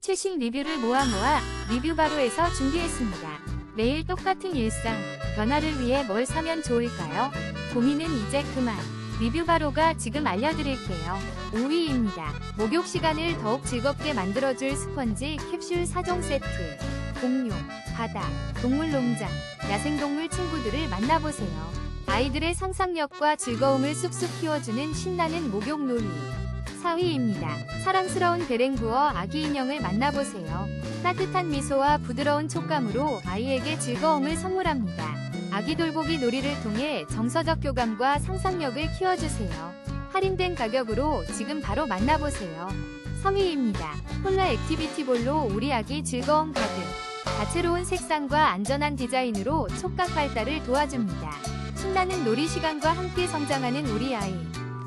최신 리뷰를 모아 모아 리뷰 바로에서 준비했습니다. 매일 똑같은 일상, 변화를 위해 뭘 사면 좋을까요? 고민은 이제 그만. 리뷰 바로가 지금 알려드릴게요. 5위입니다. 목욕 시간을 더욱 즐겁게 만들어줄 스펀지 캡슐 4종 세트. 공룡, 바다, 동물농장, 야생동물 친구들을 만나보세요. 아이들의 상상력과 즐거움을 쑥쑥 키워주는 신나는 목욕 놀이. 4위입니다. 사랑스러운 베랭구어 아기 인형을 만나보세요. 따뜻한 미소와 부드러운 촉감으로 아이에게 즐거움을 선물합니다. 아기 돌보기 놀이를 통해 정서적 교감과 상상력을 키워주세요. 할인된 가격으로 지금 바로 만나보세요. 3위입니다. 폴라 액티비티 볼로 우리 아기 즐거움 가득. 다채로운 색상과 안전한 디자인으로 촉각 발달을 도와줍니다. 신나는 놀이 시간과 함께 성장하는 우리 아이.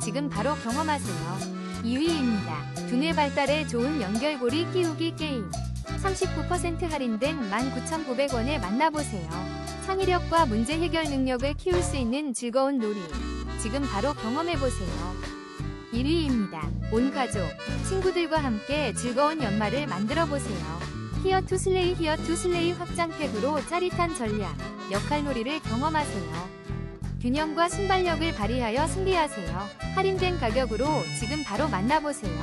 지금 바로 경험하세요. 2위입니다. 두뇌 발달에 좋은 연결고리 끼우기 게임. 39% 할인된 19,900원에 만나보세요. 창의력과 문제 해결 능력을 키울 수 있는 즐거운 놀이. 지금 바로 경험해보세요. 1위입니다. 온 가족, 친구들과 함께 즐거운 연말을 만들어보세요. 히어 투 슬레이 히어 투 슬레이 확장팩으로 짜릿한 전략, 역할놀이를 경험하세요. 균형과 순발력을 발휘하여 승리하세요. 할인된 가격으로 지금 바로 만나보세요.